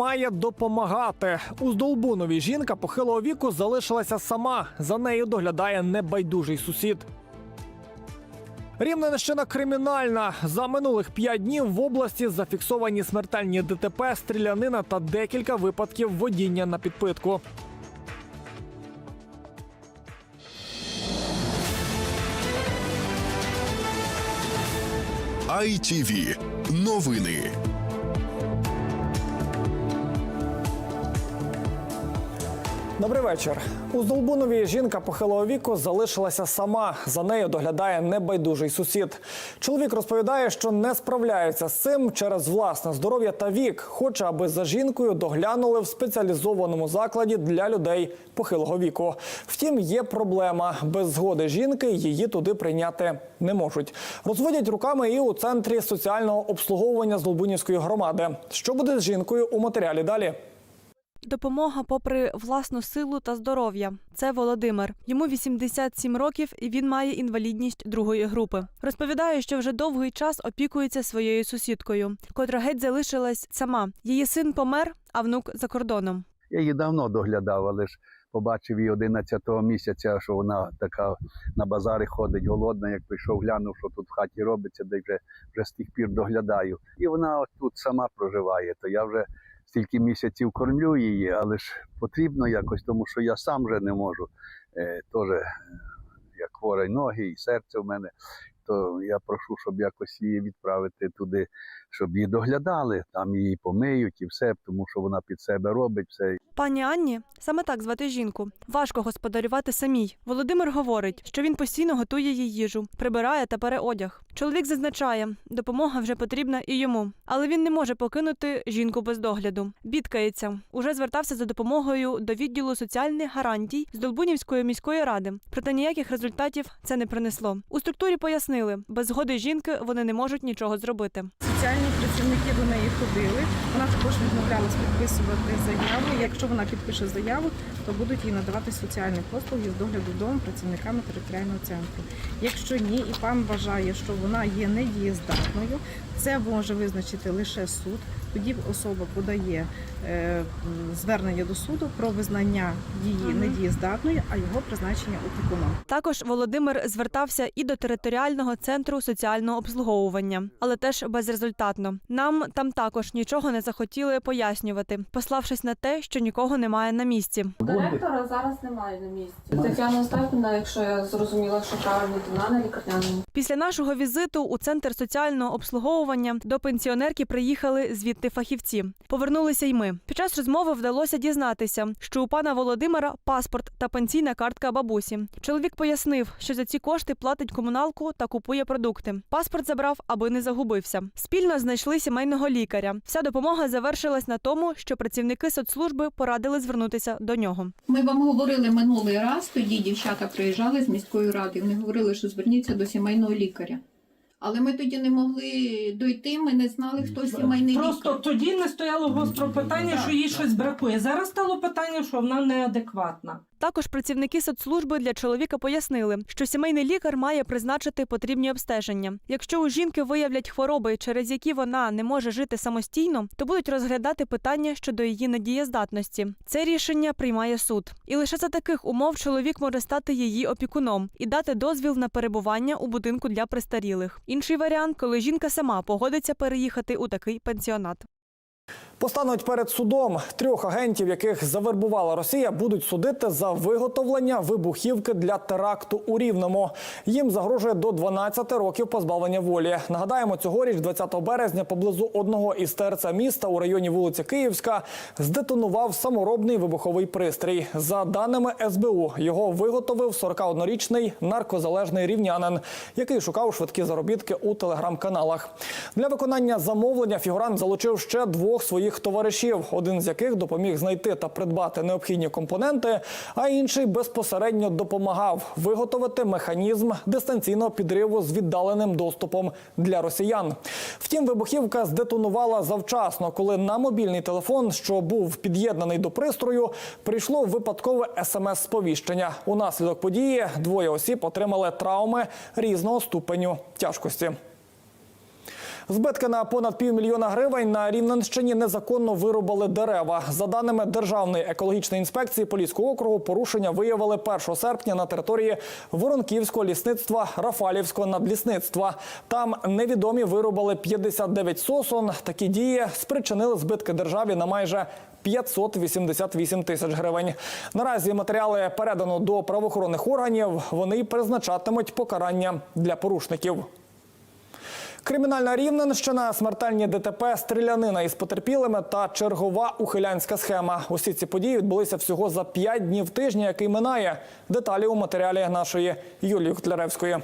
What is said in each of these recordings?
Має допомагати? У Здолбунові жінка похилого віку залишилася сама. За нею доглядає небайдужий сусід. Рівненщина кримінальна. За минулих п'ять днів в області зафіксовані смертельні ДТП, стрілянина та декілька випадків водіння на підпитку. ITV. Новини. Добрий вечір. У Здолбунові жінка похилого віку залишилася сама. За нею доглядає небайдужий сусід. Чоловік розповідає, що не справляється з цим через власне здоров'я та вік. Хоче, аби за жінкою доглянули в спеціалізованому закладі для людей похилого віку. Втім, є проблема. Без згоди жінки її туди прийняти не можуть. Розводять руками і у центрі соціального обслуговування Здолбунівської громади. Що буде з жінкою у матеріалі далі? Допомога попри власну силу та здоров'я. Це Володимир. Йому 87 років, і він має інвалідність другої групи. Розповідає, що вже довгий час опікується своєю сусідкою, котра геть залишилась сама. Її син помер, а внук за кордоном. Я її давно доглядав, але ж побачив її 11-го місяця, що вона така на базари ходить голодна, як прийшов, глянув, що тут в хаті робиться, де вже, вже з тих пір доглядаю. І вона от тут сама проживає, то я вже стільки місяців кормлю її, але ж потрібно якось, тому що я сам вже не можу. Е, Теж е, як хворий ноги і серце в мене, то я прошу, щоб якось її відправити туди, щоб її доглядали, там її помиють і все, тому що вона під себе робить все. Пані Анні, саме так звати жінку. Важко господарювати самій. Володимир говорить, що він постійно готує їй їжу, прибирає та пере одяг. Чоловік зазначає, допомога вже потрібна і йому, але він не може покинути жінку без догляду. Бідкається. Уже звертався за допомогою до відділу соціальних гарантій з Долбунівської міської ради. Проте ніяких результатів це не принесло. У структурі пояснили, без згоди жінки вони не можуть нічого зробити. Соціальні працівники до неї ходили. Вона також відмовлялась підписувати заяву. Якщо вона підпише заяву, то будуть їй надавати соціальні послуги з догляду дому працівниками територіального центру. Якщо ні, і пан вважає, що вона є недієздатною, це може визначити лише суд. Тоді особа подає е, звернення до суду про визнання її недієздатною, а його призначення опікуном. Також Володимир звертався і до територіального центру соціального обслуговування, але теж безрезультатно. Нам там також нічого не захотіли пояснювати, пославшись на те, що нікого немає на місці. Директора зараз немає на місці. Тетяна Остапівна, якщо я зрозуміла, що правильно то вона на лікарняному. Після нашого візиту у центр соціального обслуговування до пенсіонерки приїхали звідти фахівці. Повернулися й ми. Під час розмови вдалося дізнатися, що у пана Володимира паспорт та пенсійна картка бабусі. Чоловік пояснив, що за ці кошти платить комуналку та купує продукти. Паспорт забрав, аби не загубився. Спільно знайшли сімейного лікаря. Вся допомога завершилась на тому, що працівники соцслужби порадили звернутися до нього. Ми вам говорили минулий раз, тоді дівчата приїжджали з міської ради. Вони говорили, що зверніться до сімейного лікаря. Але ми тоді не могли дойти, ми не знали, хто сімейний Просто лікар. тоді не стояло гостро питання, що їй щось бракує. Зараз стало питання, що вона неадекватна. Також працівники соцслужби для чоловіка пояснили, що сімейний лікар має призначити потрібні обстеження. Якщо у жінки виявлять хвороби, через які вона не може жити самостійно, то будуть розглядати питання щодо її недієздатності. Це рішення приймає суд. І лише за таких умов чоловік може стати її опікуном і дати дозвіл на перебування у будинку для престарілих. Інший варіант, коли жінка сама погодиться переїхати у такий пенсіонат. Постануть перед судом трьох агентів, яких завербувала Росія, будуть судити за виготовлення вибухівки для теракту у Рівному. Їм загрожує до 12 років позбавлення волі. Нагадаємо, цьогоріч, 20 березня, поблизу одного із ТРЦ міста у районі вулиці Київська здетонував саморобний вибуховий пристрій. За даними СБУ, його виготовив 41-річний наркозалежний рівнянин, який шукав швидкі заробітки у телеграм-каналах. Для виконання замовлення фігурант залучив ще двох своїх товаришів, один з яких допоміг знайти та придбати необхідні компоненти, а інший безпосередньо допомагав виготовити механізм дистанційного підриву з віддаленим доступом для росіян. Втім, вибухівка здетонувала завчасно, коли на мобільний телефон, що був під'єднаний до пристрою, прийшло випадкове смс-сповіщення. Унаслідок події двоє осіб отримали травми різного ступеню тяжкості. Збитки на понад півмільйона гривень на Рівненщині незаконно вирубали дерева. За даними Державної екологічної інспекції Поліського округу, порушення виявили 1 серпня на території Воронківського лісництва Рафалівського надлісництва. Там невідомі вирубали 59 сосон. Такі дії спричинили збитки державі на майже 588 тисяч гривень. Наразі матеріали передано до правоохоронних органів. Вони призначатимуть покарання для порушників. Кримінальна рівненщина, смертельні ДТП, стрілянина із потерпілими та чергова ухилянська схема. Усі ці події відбулися всього за п'ять днів тижня, який минає. Деталі у матеріалі нашої Юлії Котляревської.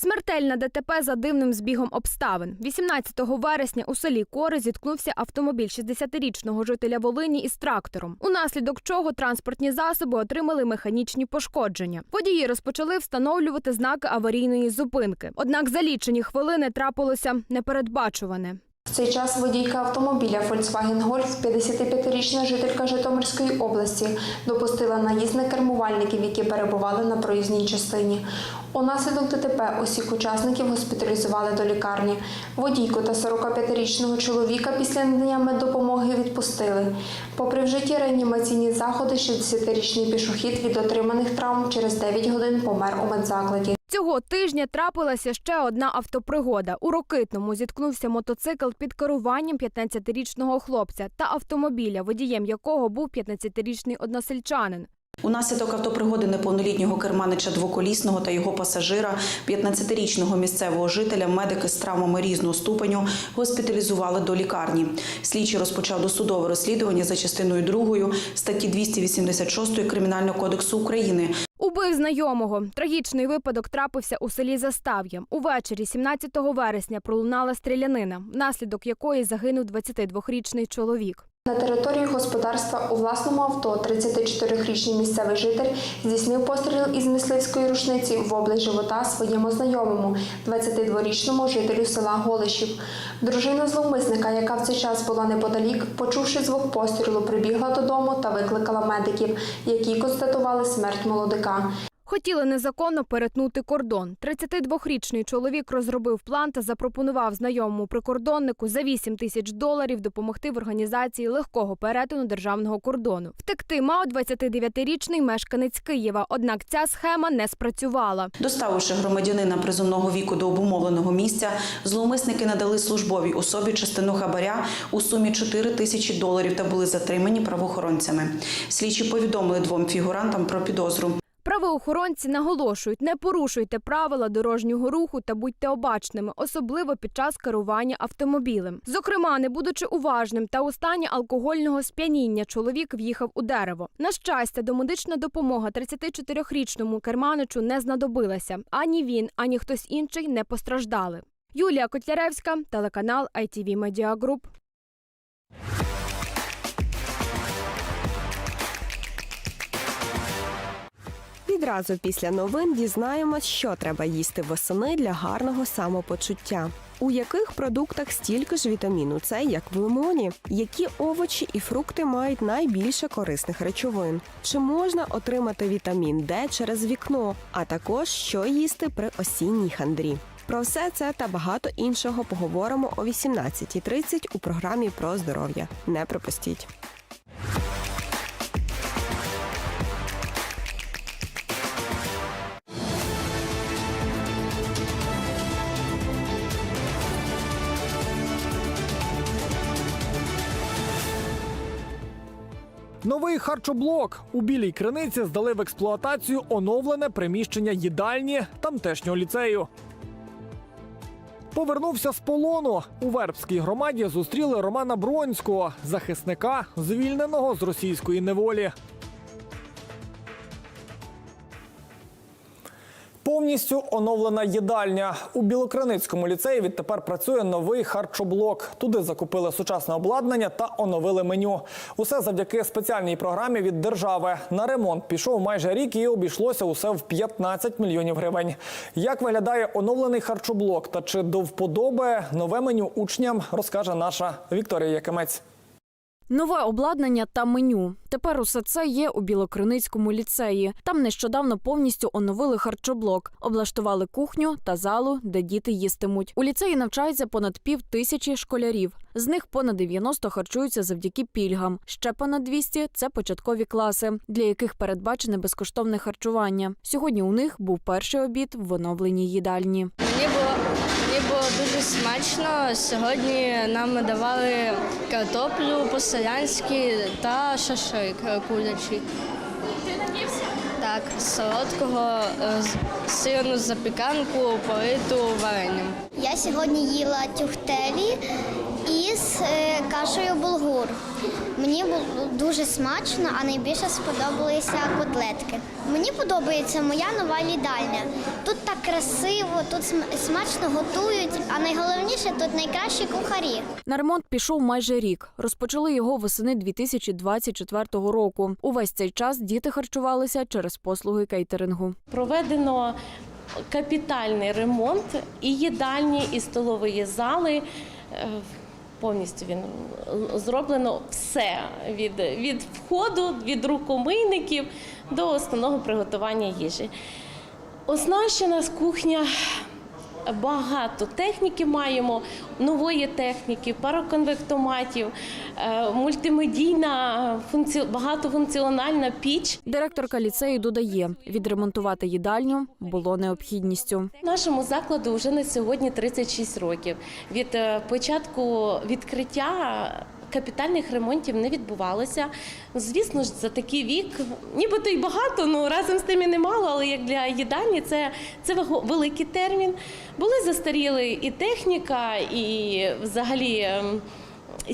Смертельна ДТП за дивним збігом обставин. 18 вересня у селі Кори зіткнувся автомобіль 60-річного жителя Волині із трактором, унаслідок чого транспортні засоби отримали механічні пошкодження. Водії розпочали встановлювати знаки аварійної зупинки. Однак за лічені хвилини трапилося непередбачуване. В цей час водійка автомобіля Volkswagen Golf, 55-річна жителька Житомирської області, допустила наїзд на кермувальників, які перебували на проїзній частині. Унаслідок ДТП усіх учасників госпіталізували до лікарні. Водійку та 45-річного чоловіка після надання меддопомоги відпустили. Попри вжиті реанімаційні заходи, 60-річний пішохід від отриманих травм через 9 годин помер у медзакладі. Цього тижня трапилася ще одна автопригода. У Рокитному зіткнувся мотоцикл під керуванням 15-річного хлопця та автомобіля, водієм якого був 15-річний односельчанин. Унаслідок автопригоди неповнолітнього керманича двоколісного та його пасажира, 15-річного місцевого жителя, медики з травмами різного ступеню госпіталізували до лікарні. Слідчий розпочав досудове розслідування за частиною 2 статті 286 Кримінального кодексу України. Убив знайомого. Трагічний випадок трапився у селі Застав'я. Увечері 17 вересня пролунала стрілянина, внаслідок якої загинув 22-річний чоловік. На території господарства у власному авто 34-річний місцевий житель здійснив постріл із мисливської рушниці в область живота своєму знайомому, 22-річному жителю села Голишів. Дружина зловмисника, яка в цей час була неподалік, почувши звук пострілу, прибігла додому та викликала медиків, які констатували смерть молодика. Хотіли незаконно перетнути кордон. 32-річний чоловік розробив план та запропонував знайомому прикордоннику за 8 тисяч доларів допомогти в організації легкого перетину державного кордону. Втекти мав 29-річний мешканець Києва. Однак ця схема не спрацювала. Доставивши громадянина призовного віку до обумовленого місця, зловмисники надали службовій особі частину хабаря у сумі 4 тисячі доларів та були затримані правоохоронцями. Слідчі повідомили двом фігурантам про підозру. Правоохоронці наголошують, не порушуйте правила дорожнього руху та будьте обачними, особливо під час керування автомобілем. Зокрема, не будучи уважним та у стані алкогольного сп'яніння, чоловік в'їхав у дерево. На щастя, домедична допомога 34-річному керманичу не знадобилася. Ані він, ані хтось інший не постраждали. Юлія Котляревська, телеканал ITV Media Group. Відразу після новин дізнаємось, що треба їсти восени для гарного самопочуття. У яких продуктах стільки ж вітаміну С, як в лимоні? Які овочі і фрукти мають найбільше корисних речовин? Чи можна отримати вітамін Д через вікно? А також що їсти при осінній хандрі? Про все це та багато іншого поговоримо о 18.30 у програмі про здоров'я. Не пропустіть. Новий харчоблок у білій криниці здали в експлуатацію оновлене приміщення їдальні тамтешнього ліцею. Повернувся з полону. У Вербській громаді зустріли Романа Бронського, захисника, звільненого з російської неволі. Повністю оновлена їдальня у Білокриницькому ліцеї. Відтепер працює новий харчоблок. Туди закупили сучасне обладнання та оновили меню. Усе завдяки спеціальній програмі від держави. На ремонт пішов майже рік і обійшлося усе в 15 мільйонів гривень. Як виглядає оновлений харчоблок та чи до вподоби нове меню учням, розкаже наша Вікторія Якимець. Нове обладнання та меню. Тепер усе це є у Білокриницькому ліцеї. Там нещодавно повністю оновили харчоблок, облаштували кухню та залу, де діти їстимуть. У ліцеї навчається понад пів тисячі школярів. З них понад 90 харчуються завдяки пільгам. Ще понад 200 – це початкові класи, для яких передбачене безкоштовне харчування. Сьогодні у них був перший обід в оновленій їдальні. Мені було, мені було дуже смачно. Сьогодні нам давали картоплю по-селянськи та шашлик е, курячий. Так, солодкого е, сирну запіканку, политу варенням. Я сьогодні їла тюхтелі із е, кашею булгур. Мені було дуже смачно, а найбільше сподобалися котлетки. Мені подобається моя нова їдальня. Тут так красиво, тут смачно готують, а найголовніше тут найкращі кухарі. На ремонт пішов майже рік. Розпочали його восени 2024 року. Увесь цей час діти харчувалися через послуги кейтерингу. Проведено капітальний ремонт і їдальні, і столової зали. Повністю він е, зроблено все від, від входу, від рукомийників до основного приготування їжі. Оснащена кухня багато техніки маємо, нової техніки, пароконвектоматів, е, мультимедійна багатофункціональна піч. Директорка ліцею додає, відремонтувати їдальню було необхідністю. Нашому закладу вже на сьогодні 36 років. Від е, початку відкриття капітальних ремонтів не відбувалося. Звісно ж, за такий вік, нібито й багато, ну разом з тим і немало, але як для їдальні це, це великий термін. Були застаріли і техніка, і взагалі ем,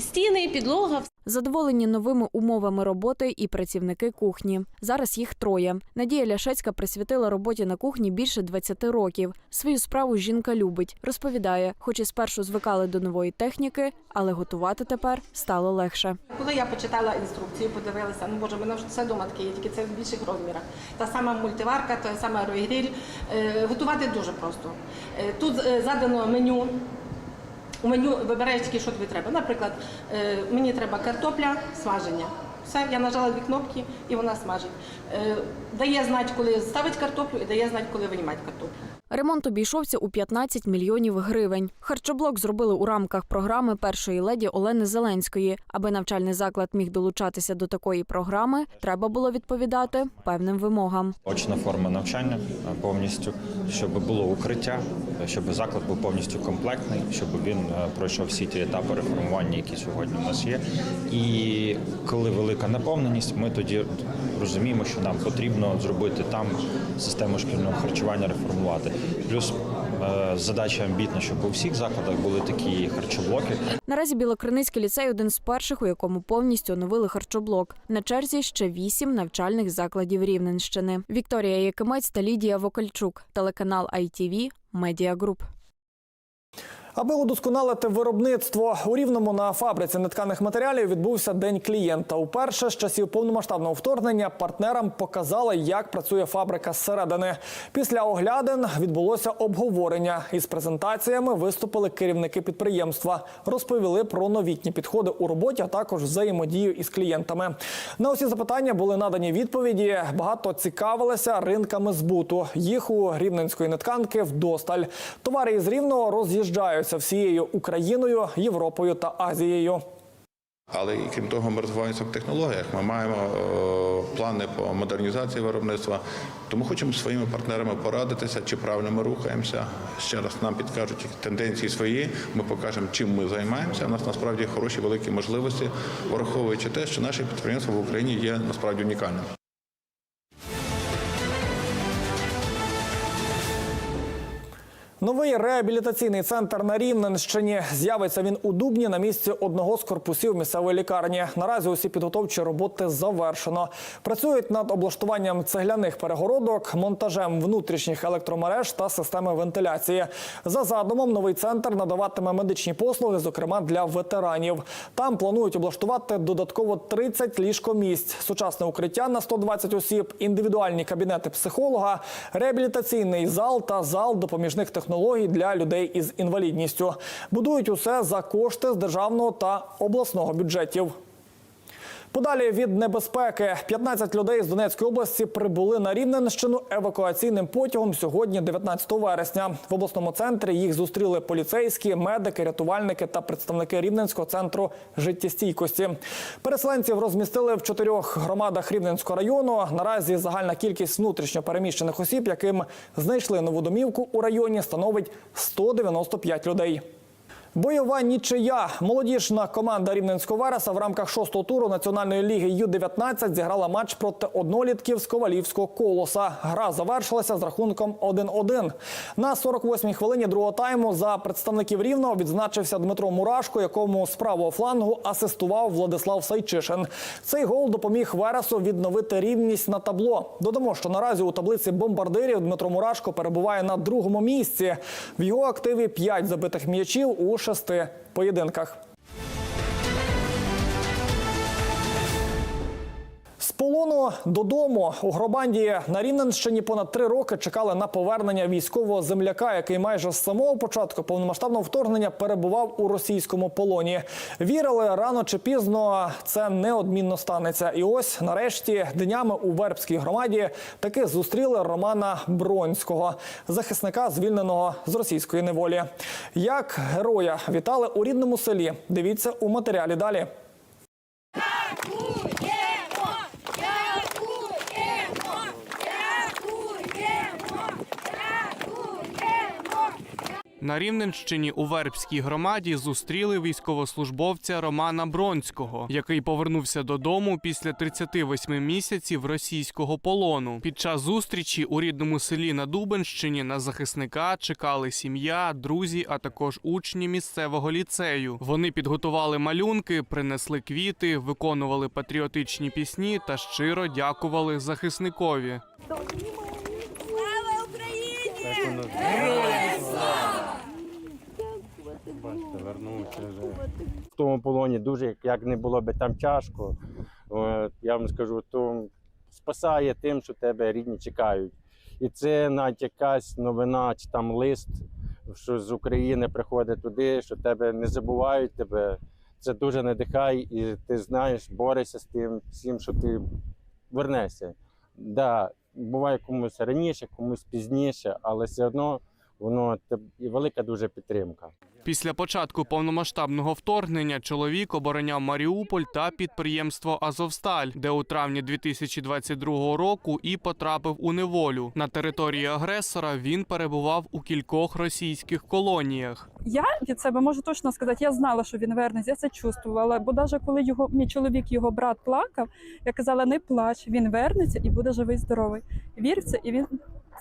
стіни, підлога. Задоволені новими умовами роботи і працівники кухні. Зараз їх троє. Надія Ляшецька присвятила роботі на кухні більше 20 років. Свою справу жінка любить. Розповідає, хоч і спершу звикали до нової техніки, але готувати тепер стало легше. Коли я почитала інструкцію, подивилася, ну боже, мене вже все дома таке є, тільки це в більших розмірах. Та сама мультиварка, та сама ройгріль. Е, готувати дуже просто. Е, тут е, задано меню. У меню вибираєш тільки, що тобі треба. Наприклад, е, мені треба картопля, смаження. Все, я нажала дві кнопки і вона смажить. Е, Дає знати, коли ставить картоплю, і дає знати, коли винімати картоплю. Ремонт обійшовся у 15 мільйонів гривень. Харчоблок зробили у рамках програми першої леді Олени Зеленської. Аби навчальний заклад міг долучатися до такої програми, треба було відповідати певним вимогам. Очна форма навчання е, повністю, щоб було укриття, е, щоб заклад був повністю комплектний, щоб він е, пройшов всі ті етапи реформування, які сьогодні у нас є. І коли велика наповненість, ми тоді розуміємо, що нам потрібно зробити там систему шкільного харчування реформувати. Плюс е, задача амбітна, щоб у всіх закладах були такі харчоблоки. Наразі Білокриницький ліцей один з перших, у якому повністю оновили харчоблок. На черзі ще вісім навчальних закладів Рівненщини. Вікторія Якимець та Лідія Вокальчук, телеканал ITV, Group. Аби удосконалити виробництво у рівному на фабриці нетканих матеріалів відбувся день клієнта. Уперше з часів повномасштабного вторгнення партнерам показали, як працює фабрика зсередини. Після оглядин відбулося обговорення. Із презентаціями виступили керівники підприємства, розповіли про новітні підходи у роботі, а також взаємодію із клієнтами. На усі запитання були надані відповіді. Багато цікавилися ринками збуту. Їх у рівненської нетканки вдосталь. Товари із рівного роз'їжджаються всією Україною, Європою та Азією. Але і крім того, ми розвиваємося в технологіях. Ми маємо е, плани по модернізації виробництва. Тому хочемо своїми партнерами порадитися, чи правильно ми рухаємося. Ще раз нам підкажуть тенденції свої. Ми покажемо, чим ми займаємося. У нас насправді хороші великі можливості, враховуючи те, що наше підприємство в Україні є насправді унікальним. Новий реабілітаційний центр на Рівненщині з'явиться він у Дубні на місці одного з корпусів місцевої лікарні. Наразі усі підготовчі роботи завершено. Працюють над облаштуванням цегляних перегородок, монтажем внутрішніх електромереж та системи вентиляції. За задумом, новий центр надаватиме медичні послуги, зокрема для ветеранів. Там планують облаштувати додатково 30 ліжкомісць, сучасне укриття на 120 осіб, індивідуальні кабінети психолога, реабілітаційний зал та зал допоміжних технологій для людей із інвалідністю. Будують усе за кошти з державного та обласного бюджетів. Подалі від небезпеки 15 людей з Донецької області прибули на Рівненщину евакуаційним потягом сьогодні, 19 вересня. В обласному центрі їх зустріли поліцейські, медики, рятувальники та представники Рівненського центру життєстійкості. Переселенців розмістили в чотирьох громадах Рівненського району. Наразі загальна кількість внутрішньо переміщених осіб, яким знайшли нову домівку у районі, становить 195 людей. Бойова нічия. Молодіжна команда Рівненського Вереса в рамках шостого туру Національної ліги Ю-19 зіграла матч проти однолітків з Ковалівського колоса. Гра завершилася з рахунком 1-1. На 48-й хвилині другого тайму за представників Рівного відзначився Дмитро Мурашко, якому з правого флангу асистував Владислав Сайчишин. Цей гол допоміг Вересу відновити рівність на табло. Додамо, що наразі у таблиці бомбардирів Дмитро Мурашко перебуває на другому місці. В його активі 5 забитих м'ячів у шести поєдинках. Полону додому у Гробанді на Рівненщині понад три роки чекали на повернення військового земляка, який майже з самого початку повномасштабного вторгнення перебував у російському полоні. Вірили рано чи пізно це неодмінно станеться. І ось нарешті днями у Вербській громаді таки зустріли Романа Бронського, захисника звільненого з російської неволі. Як героя вітали у рідному селі. Дивіться у матеріалі далі. На Рівненщині у Вербській громаді зустріли військовослужбовця Романа Бронського, який повернувся додому після 38 місяців російського полону. Під час зустрічі у рідному селі на Дубенщині на захисника чекали сім'я, друзі, а також учні місцевого ліцею. Вони підготували малюнки, принесли квіти, виконували патріотичні пісні та щиро дякували захисникові. Бачите, вернувся вже. В тому полоні дуже, як не було би там тяжко, я вам скажу, то спасає тим, що тебе рідні чекають. І це навіть якась новина чи там лист, що з України приходить туди, що тебе не забувають тебе. Це дуже надихає, і ти знаєш, борешся з тим всім, що ти вернешся. Да, буває комусь раніше, комусь пізніше, але все одно воно і велика дуже підтримка. Після початку повномасштабного вторгнення чоловік обороняв Маріуполь та підприємство Азовсталь, де у травні 2022 року і потрапив у неволю. На території агресора він перебував у кількох російських колоніях. Я від себе можу точно сказати, я знала, що він вернеться, я це чувствувала. Бо навіть коли його мій чоловік, його брат плакав, я казала, не плач, він вернеться і буде живий, здоровий. Вір в це, і він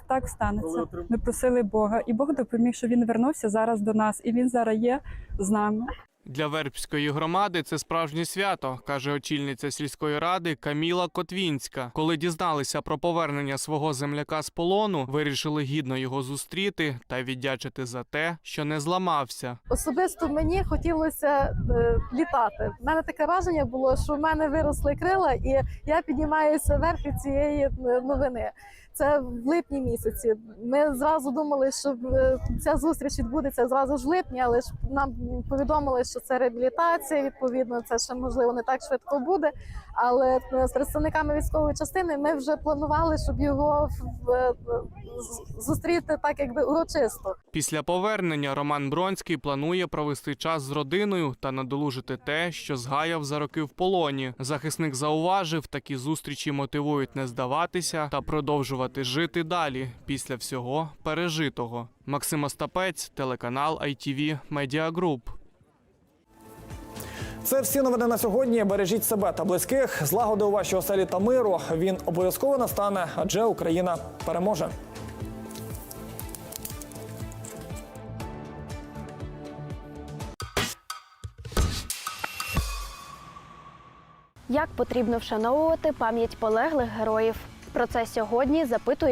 так станеться. Ми просили Бога, і Бог допоміг, що він вернувся зараз до нас, і він зараз є з нами. Для Вербської громади це справжнє свято, каже очільниця сільської ради Каміла Котвінська. Коли дізналися про повернення свого земляка з полону, вирішили гідно його зустріти та віддячити за те, що не зламався. Особисто мені хотілося е, літати. У мене таке враження було, що в мене виросли крила, і я піднімаюся вверх від цієї е, новини. Це в липні місяці. Ми зразу думали, що е, ця зустріч відбудеться зразу ж в липні, але ж нам повідомили, що це реабілітація. Відповідно, це ще можливо не так швидко буде. Але е, з представниками військової частини ми вже планували, щоб його в- зустріти так, якби урочисто. Після повернення Роман Бронський планує провести час з родиною та надолужити те, що згаяв за роки в полоні. Захисник зауважив, такі зустрічі мотивують не здаватися та продовжувати жити далі після всього пережитого. Максим Остапець, телеканал ITV Media Group. Це всі новини на сьогодні. Бережіть себе та близьких. Злагоди у вашій оселі та миру. Він обов'язково настане, адже Україна переможе. Як потрібно вшановувати пам'ять полеглих героїв? Про це сьогодні запитує